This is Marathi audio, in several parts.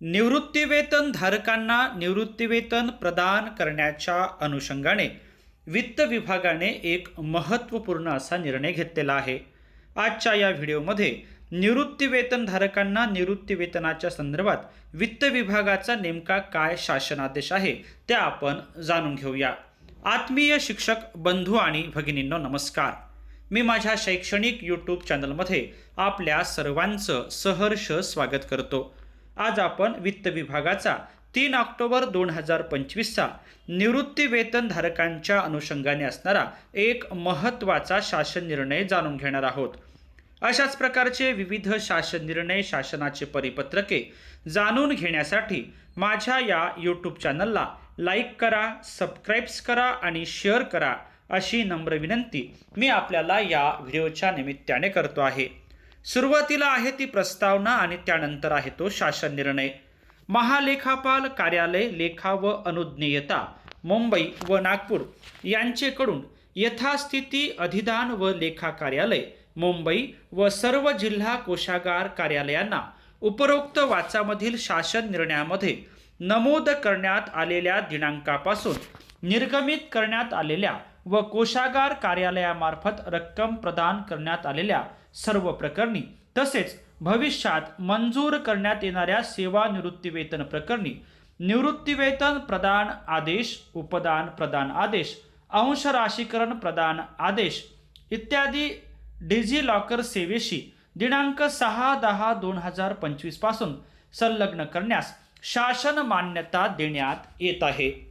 निवृत्तीवेतन धारकांना निवृत्तीवेतन प्रदान करण्याच्या अनुषंगाने वित्त विभागाने एक महत्त्वपूर्ण असा निर्णय घेतलेला आहे. आजच्या या व्हिडिओमध्ये निवृत्तीवेतन धारकांना निवृत्तीवेतनाच्या संदर्भात वित्त विभागाचा नेमका काय शासनादेश आहे ते आपण जाणून घेऊया. आत्मीय शिक्षक बंधू आणि भगिनींनो नमस्कार. मी माझ्या शैक्षणिक यूट्यूब चॅनलमध्ये आपल्या सर्वांचं सहर्ष स्वागत करतो. आज आपण वित्त विभागाचा तीन ऑक्टोबर दोन हजार पंचवीसचा निवृत्ती वेतन धारकांच्या अनुषंगाने असणारा एक महत्त्वाचा शासन निर्णय जाणून घेणार आहोत. अशाच प्रकारचे विविध शासन निर्णय शासनाचे परिपत्रके जाणून घेण्यासाठी माझ्या या यूट्यूब चॅनलला लाईक करा सबस्क्राईब्स करा आणि शेअर करा अशी नम्र विनंती मी आपल्याला या व्हिडिओच्या निमित्ताने करतो आहे. सुरुवातीला आहे ती प्रस्तावना आणि त्यानंतर आहे तो शासन निर्णय. महालेखापाल कार्यालय लेखा व अनुज्ञेयता मुंबई व नागपूर यांचेकडून यथास्थिती अधिदान व लेखा कार्यालय मुंबई व सर्व जिल्हा कोशागार कार्यालयांना उपरोक्त वाचामधील शासन निर्णयामध्ये नमूद करण्यात आलेल्या दिनांकापासून निर्गमित करण्यात आलेल्या व कोशागार कार्यालयामार्फत रक्कम प्रदान करण्यात आलेल्या सर्व प्रकरणी. तसेच भविष्यात मंजूर करण्यात येणाऱ्या सेवानिवृत्तीवेतन प्रकरणी. निवृत्तीवेतन प्रदान आदेश उपदान प्रदान आदेश अंश राशीकरण प्रदान आदेश इत्यादी डिझी लॉकर सेवेशी दिनांक सहा दहा दोन हजार पंचवीसपासून संलग्न करण्यास शासन मान्यता देण्यात येत आहे.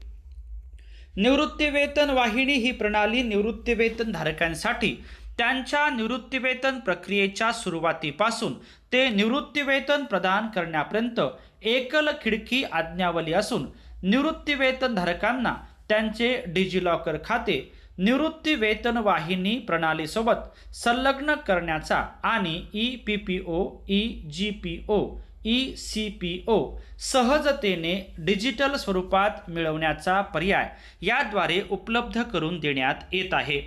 निवृत्तीवेतन वाहिनी ही प्रणाली निवृत्तीवेतन धारकांसाठी त्यांच्या निवृत्तीवेतन प्रक्रियेच्या सुरुवातीपासून ते निवृत्तीवेतन प्रदान करण्यापर्यंत एकल खिडकी आज्ञावली असून निवृत्तीवेतनधारकांना त्यांचे डिजिलॉकर खाते निवृत्तीवेतन वाहिनी प्रणालीसोबत संलग्न करण्याचा आणि E P P O E G P O E C P O सहजतेने डिजिटल स्वरूपात मिळवण्याचा पर्याय याद्वारे उपलब्ध करून देण्यात येत आहे.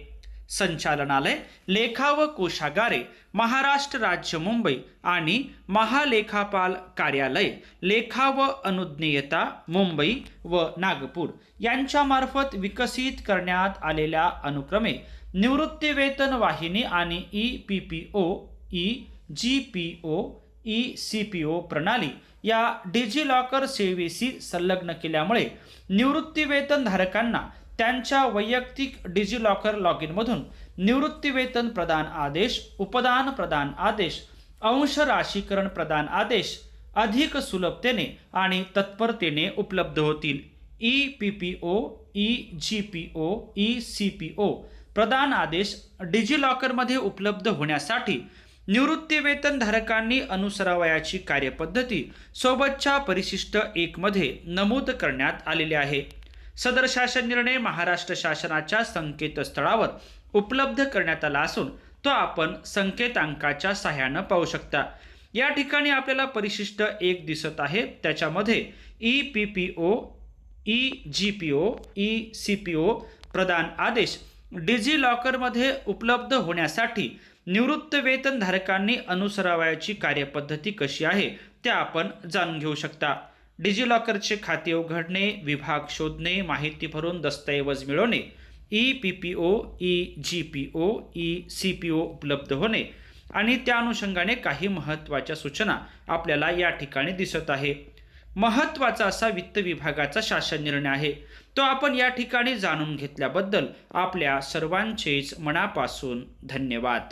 संचालनालय लेखा व कोशागारे महाराष्ट्र राज्य मुंबई आणि महालेखापाल कार्यालय लेखा व अनुज्ञेयता मुंबई व नागपूर यांच्यामार्फत विकसित करण्यात आलेल्या अनुक्रमे निवृत्तीवेतन वाहिनी आणि E P P O E G P O E C P O प्रणाली या डिजिलॉकर सेवेशी संलग्न केल्यामुळे निवृत्तीवेतनधारकांना त्यांच्या वैयक्तिक डिजिलॉकर लॉग इनमधून निवृत्तीवेतन प्रदान आदेश उपदान प्रदान आदेश अंश राशीकरण प्रदान आदेश अधिक सुलभतेने आणि तत्परतेने उपलब्ध होतील. E P P O E G P O E C P O प्रदान आदेश डिजिलॉकरमध्ये उपलब्ध होण्यासाठी निवृत्तीवेतनधारकांनी अनुसरावयाची कार्यपद्धती सोबतच्या परिशिष्ट एकमध्ये नमूद करण्यात आलेली आहे. सदर शासन निर्णय महाराष्ट्र शासनाच्या संकेतस्थळावर उपलब्ध करण्यात आला असून तो आपण संकेतांकाच्या सहाय्यानं पाहू शकता. या ठिकाणी आपल्याला परिशिष्ट एक दिसत आहे. त्याच्यामध्ये E P P O E G P O E C P O प्रदान आदेश डिजी लॉकरमध्ये उपलब्ध होण्यासाठी निवृत्त वेतनधारकांनी अनुसरावयाची कार्यपद्धती कशी आहे ते आपण जाणून घेऊ शकता. डिजिलॉकरचे खाते उघडणे विभाग शोधणे माहिती भरून दस्तऐवज मिळवणे E P P O E G P O E C P O उपलब्ध होणे आणि त्या अनुषंगाने काही महत्त्वाच्या सूचना आपल्याला या ठिकाणी दिसत आहे. महत्त्वाचा असा वित्त विभागाचा शासन निर्णय आहे. तो आपण या ठिकाणी जाणून घेतल्याबद्दल आपल्या सर्वांचेच मनापासून धन्यवाद.